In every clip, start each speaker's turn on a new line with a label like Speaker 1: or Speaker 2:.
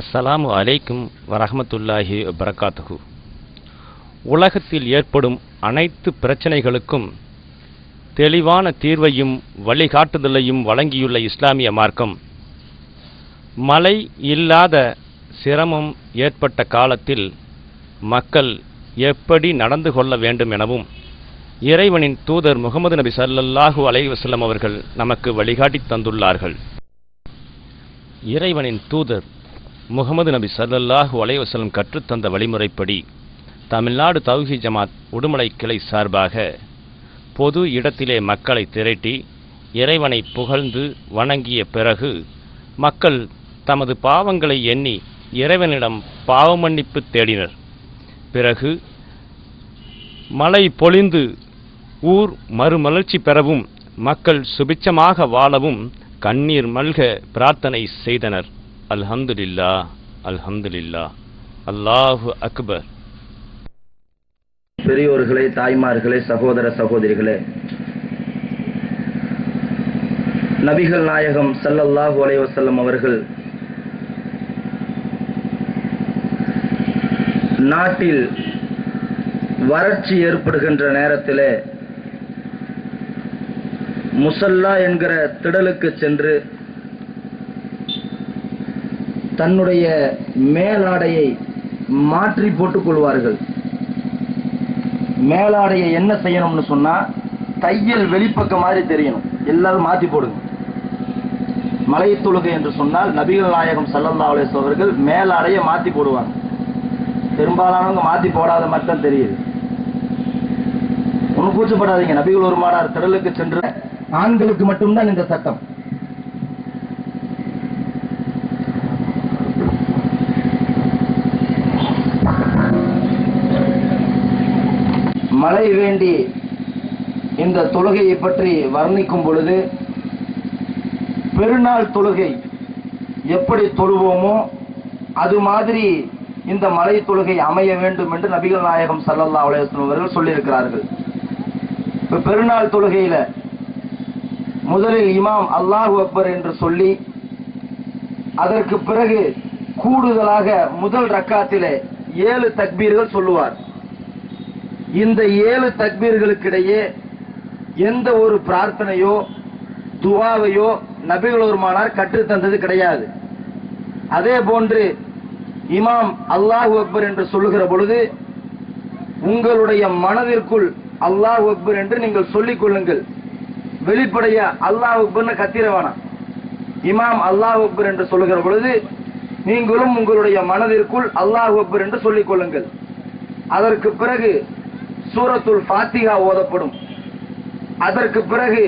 Speaker 1: அஸ்ஸலாமு அலைக்கும் வரஹமத்துல்லாஹி வரகாத்துஹு உலகத்தில் ஏற்படும் அனைத்து பிரச்சனைகளுக்கும் தெளிவான தீர்வையும் வழிகாட்டுதலையும் வழங்கியுள்ள இஸ்லாமிய மார்க்கம். மழை இல்லாத சிரமம் ஏற்பட்ட காலத்தில் மக்கள் எப்படி நடந்து கொள்ள வேண்டும் எனவும் இறைவனின் தூதர் முகமது நபி சல்லல்லாஹு அலைவசல்லம் அவர்கள் நமக்கு வழிகாட்டி தந்துள்ளார்கள். இறைவனின் தூதர் முகமது நபி சல்லல்லாஹு வலைவசலம் கற்றுத்தந்த வழிமுறைப்படி தமிழ்நாடு தௌஹி ஜமாத் உடுமலை கிளை சார்பாக பொது இடத்திலே மக்களை திரட்டி இறைவனை புகழ்ந்து வணங்கிய பிறகு மக்கள் தமது பாவங்களை எண்ணி இறைவனிடம் பாவமன்னிப்பு தேடினர். பிறகு மழை பொழிந்து ஊர் மறுமலர்ச்சி பெறவும் மக்கள் சுபிச்சமாக வாழவும் கண்ணீர் மல்க பிரார்த்தனை செய்தனர். அல்ஹம்துலில்லா அல்ஹம்துலில்லா அல்லாஹு அக்பர்
Speaker 2: பெரியோர்களே தாய்மார்களே சகோதர சகோதரிகளே. நபிகள் நாயகம் சல்லல்லாஹு அலைவசல்லம் அவர்கள் நாட்டில் வறட்சி ஏற்படுகின்ற நேரத்தில் முசல்லா என்கிற திடலுக்கு சென்று தன்னுடைய மேலாடையை மாற்றி போட்டுக் கொள்வார்கள் மேலாடையை என்ன செய்யணும்னு சொன்னா தையல் வெளிப்பக்கம் மாதிரி தெரியணும். எல்லாரும் மாத்தி போடுங்க. மலை தொழுகை என்று சொன்னால் நபிகள் நாயகம் சல்லல்லா அலிஸ் அவர்கள் மேலாடையை மாத்தி போடுவாங்க. பெரும்பாலானவங்க மாத்தி போடாத மாதிரி தான் தெரியுது. ஒன்றும் கூச்சப்படாதீங்க. நபிகள் ஒரு மாடார் திடலுக்கு சென்று ஆண்களுக்கு மட்டும்தான் இந்த சட்டம். மழை வேண்டி இந்த தொழுகையை பற்றி வர்ணிக்கும் பொழுது பெருநாள் தொழுகை எப்படி தொழுவோமோ அது மாதிரி இந்த மலை தொழுகை அமைய வேண்டும் என்று நபிகள் நாயகம் சல்லல்லா அலையம் அவர்கள் சொல்லியிருக்கிறார்கள். இப்போ பெருநாள் தொழுகையில முதலில் இமாம் அல்லாஹு அக்பர் என்று சொல்லி அதற்கு பிறகு கூடுதலாக முதல் ரக்காத்திலே ஏழு தக்பீர்கள் சொல்லுவார். இந்த ஏழு தக்பீர்களுக்கிடையே எந்த ஒரு பிரார்த்தனையோ துவாவையோ நபிகளோருமானார் கற்றுத்தந்தது கிடையாது. அதே போன்று இமாம் அல்லாஹு அக்பர் என்று சொல்லுகிற பொழுது உங்களுடைய மனதிற்குள் அல்லாஹ் அக்பர் என்று நீங்கள் சொல்லிக் கொள்ளுங்கள். வெளிப்படைய அல்லாஹ் அக்பர்னு கத்திர வேணாம். இமாம் அல்லாஹ் அக்பர் என்று சொல்லுகிற பொழுது நீங்களும் உங்களுடைய மனதிற்குள் அல்லாஹ் அக்பர் என்று சொல்லிக் கொள்ளுங்கள். அதற்கு பிறகு சூரத்துல் ஃபாத்திகா ஓதப்படும். அதற்கு பிறகு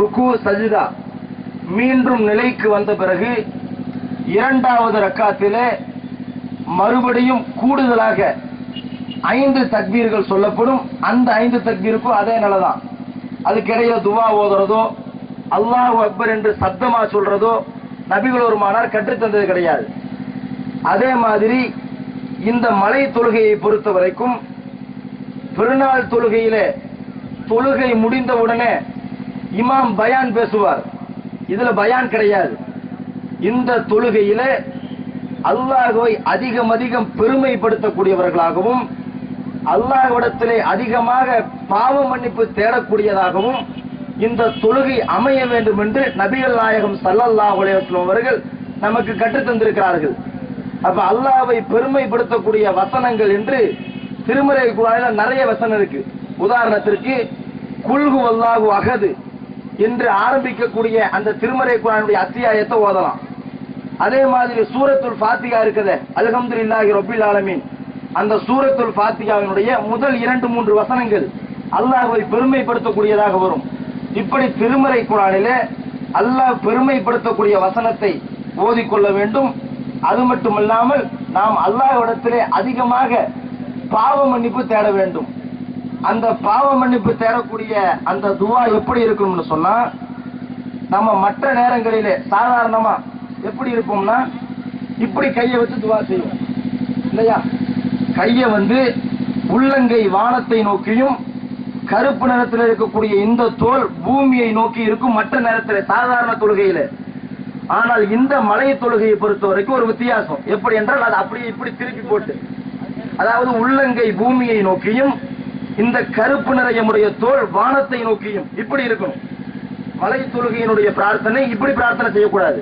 Speaker 2: ருக்கு சஜிதா மீண்டும் நிலைக்கு வந்த பிறகு இரண்டாவது ரக்காத்திலே மறுபடியும் கூடுதலாக ஐந்து தக்பீர்கள் சொல்லப்படும். அந்த ஐந்து தக்பீருக்கும் அதே நிலைதான். அதுக்கிடையில துவா ஓதுறதோ அல்லாஹ் அக்பர் என்று சத்தமா சொல்றதோ நபிகள் ஒரு மானார் கற்றுத்தந்தது கிடையாது. அதே மாதிரி இந்த மலை தொழுகையை பொறுத்த வரைக்கும் பெருநாள் தொழுகையிலே தொழுகை முடிந்த உடனே இமாம் பயான் பேசுவார். இதுல பயான் கிடையாது. இந்த தொழுகையில அல்லாஹுவை அதிகம் அதிகம் பெருமைப்படுத்தக்கூடியவர்களாகவும் அல்லாஹ்விடத்திலே அதிகமாக பாவ மன்னிப்பு தேடக்கூடியதாகவும் இந்த தொழுகை அமைய வேண்டும் என்று நபிகள் நாயகம் சல்லல்லா உலகம் அவர்கள் நமக்கு கற்றுத்தந்திருக்கிறார்கள். அப்ப அல்லாவை பெருமைப்படுத்தக்கூடிய வசனங்கள் என்று திருமறை குரானில் நிறைய வசனம் இருக்கு. உதாரணத்திற்கு குல்கு அல்லாஹு அகது என்று ஆரம்பிக்கக்கூடிய அந்த திருமறை குரானுடைய அத்தியாயத்தை ஓதலாம். அதே மாதிரி சூரத்துல் ஃபாத்திகா இருக்குது. அல்ஹம்துலில்லாஹி ரொபில் ஆலமீன். அந்த சூரத்துல் ஃபாத்திகாவினுடைய முதல் இரண்டு மூன்று வசனங்கள் அல்லாஹை பெருமைப்படுத்தக்கூடியதாக வரும். இப்படி திருமறை குரானிலே அல்லாஹ் பெருமைப்படுத்தக்கூடிய வசனத்தை ஓதிக்கொள்ள வேண்டும். அது மட்டுமல்லாமல் நாம் அல்லாஹ் இடத்திலே அதிகமாக பாவ மன்னிப்பு தேட வேண்டும். அந்த பாவ மன்னிப்பு தேடக்கூடிய அந்த துவா எப்படி இருக்கணும்னு சொன்னா நம்ம மற்ற நேரங்களிலே சாதாரணமா எப்படி இருப்போம்னா இப்படி கையை வச்சு துவா செய்வோம். இல்லையா? கையை வந்து உள்ளங்கை வானத்தை நோக்கியும் கருப்பு நிறத்தில் இருக்கக்கூடிய இந்த தோல் பூமியை நோக்கி இருக்கும் மற்ற நேரத்தில் சாதாரண தொழுகையில. ஆனால் இந்த மலை தொழுகையை பொறுத்த வரைக்கும் ஒரு வித்தியாசம். எப்படி என்றால் அது அப்படியே இப்படி திருப்பி போட்டு அதாவது உள்ளங்கை பூமியை நோக்கியும் இந்த கருப்பு நிறையமுடைய தோல் வானத்தை நோக்கியும் இப்படி இருக்கணும். மலை தொழுகையினுடைய பிரார்த்தனை இப்படி பிரார்த்தனை செய்யக்கூடாது.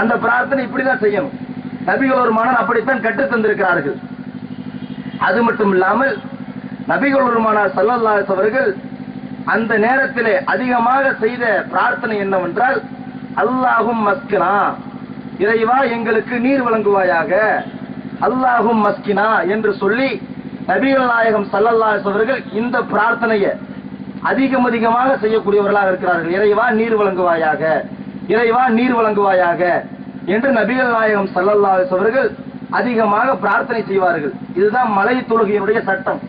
Speaker 2: அந்த பிரார்த்தனை இப்படிதான் செய்யணும். நபிகள் மாணவர் அப்படித்தான் கற்றுத் தந்திருக்கிறார்கள். அது மட்டும் இல்லாமல் நபிகள் ஒரு மாணவர் அவர்கள் அந்த நேரத்திலே அதிகமாக செய்த பிரார்த்தனை என்னவென்றால் அல்லாஹும் மஸ்கினா இறைவா எங்களுக்கு நீர் வழங்குவாயாக. அல்லாஹும் மஸ்கினா என்று சொல்லி நபிகள் நாயகம் சல்லல்லாஹு அவர்கள் இந்த பிரார்த்தனையை அதிகம் அதிகமாக செய்யக்கூடியவர்களாக இருக்கிறார்கள். இறைவா நீர் வழங்குவாயாக இறைவா நீர் வழங்குவாயாக என்று நபிகள் நாயகம் சல்லல்லாஹு அவர்கள் அதிகமாக பிரார்த்தனை செய்வார்கள். இதுதான் மலை தொழுகையினுடைய சட்டம்.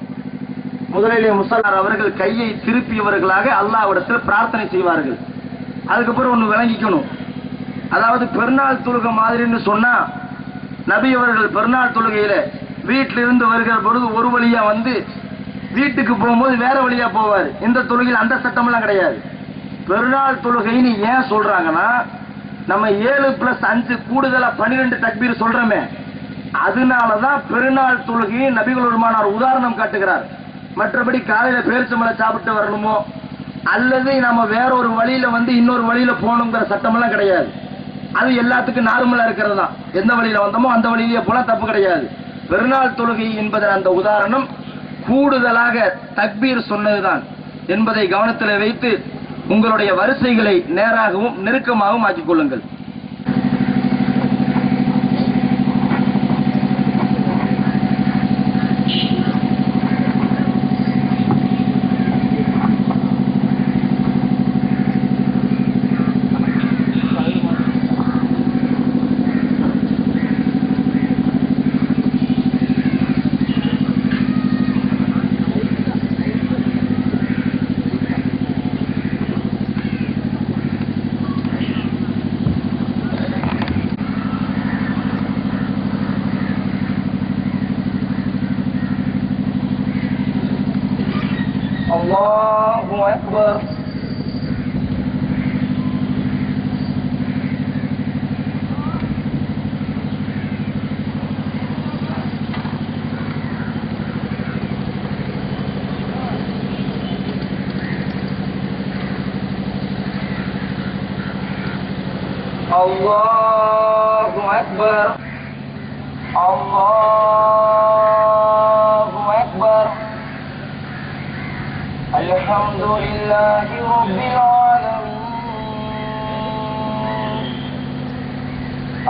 Speaker 2: முதலிலே முசல்லார் அவர்கள் கையை திருப்பியவர்களாக அல்லாவிடத்தில் பிரார்த்தனை செய்வார்கள். அதுக்கப்புறம் ஒன்று விளங்கிக்கணும். அதாவது பெருநாள் தொழுகை மாதிரின்னு சொன்னா நபி அவர்கள் பெருநாள் தொழுகையில வீட்டில இருந்து வருகிற பொழுது ஒரு வழியா வந்து வீட்டுக்கு போகும்போது வேற வழியா போவார். இந்த தொழுகையில் அந்த சட்டமெல்லாம் கிடையாது. பெருநாள் தொழுகைன்னு ஏன் சொல்றாங்கன்னா நம்ம ஏழு பிளஸ் அஞ்சு கூடுதலா பன்னிரெண்டு தக்பீர் சொல்றோமே. அதனாலதான் பெருநாள் தொழுகையை நபிகள் பெருமானார் உதாரணம் காட்டுகிறார். மற்றபடி காலையில பேரிச்சம்பளம் சாப்பிட்டு வரணுமோ அல்லது நம்ம வேற ஒரு வழியில வந்து இன்னொரு வழியில போகணுங்கிற சட்டமெல்லாம் கிடையாது. அது எல்லாத்துக்கும் நார்மலா இருக்கிறது தான். எந்த வழியில வந்தோமோ அந்த வழியிலேயே போல தப்பு கிடையாது. பெருநாள் தொழுகை என்பதன் அந்த உதாரணம் கூடுதலாக தக்பீர் சொன்னதுதான் என்பதை கவனத்தில் வைத்து உங்களுடைய வரிசைகளை நேராகவும் நெருக்கமாகவும் ஆக்கிக் கொள்ளுங்கள். அல்லாஹு Akbar Allahu Akbar Allahu الحمد لله رب العالمين.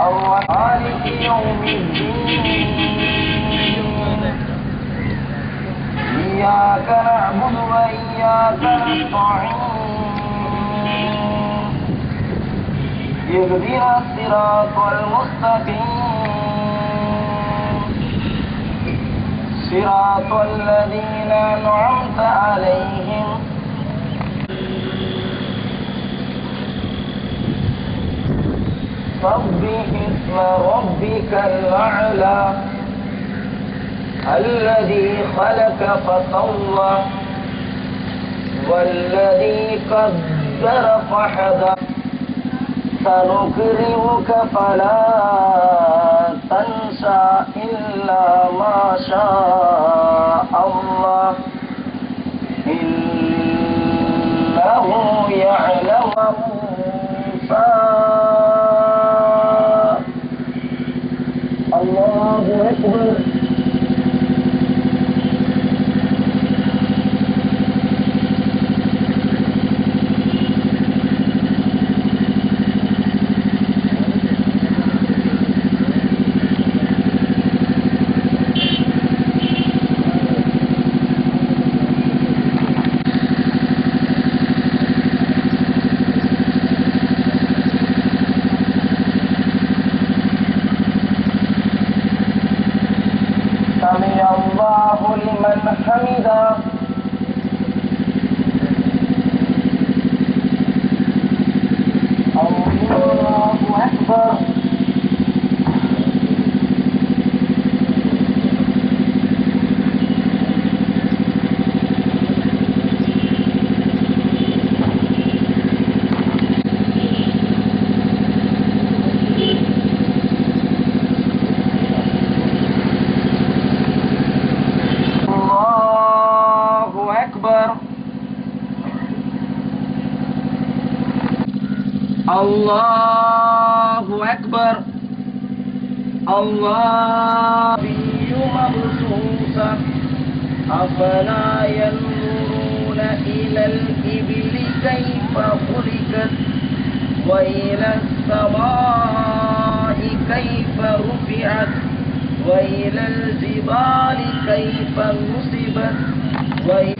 Speaker 2: الرحمن يوم الدين. إياك نعبد وإياك نستعين. اهدنا الصراط المستقيم. صراط الذين أنعمت عليهم. سبح اسم ربك الأعلى الذي خلق فسوى والذي قدر فهدى سنكرمك فلا تنسى إلا ما شاء الله. إنه يعلم موسى الله أكبر. الله لمن حمده. الله أكبر. الله مبسوطا أفلا ينظرون إلى الإبل كيف خلقت وإلى السماء كيف رفعت وإلى الجبال كيف نصبت وإلى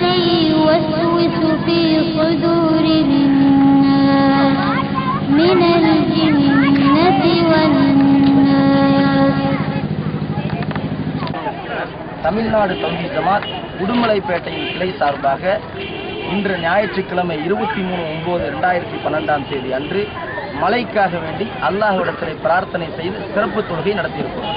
Speaker 3: الذي يوسوس في صدور الناس من الجنة والناس
Speaker 2: Tamil Nadu தம்பி ஜமாத் உடுமலைப்பேட்டையின் கிளை சார்பாக இன்று ஞாயிற்றுக்கிழமை இருபத்தி மூணு ஒன்பது ரெண்டாயிரத்தி பன்னெண்டாம் தேதி அன்று மழைக்காக வேண்டி அல்லாஹ்விடத்திலே பிரார்த்தனை செய்து சிறப்பு தொழுகை நடத்தியிருக்கிறோம்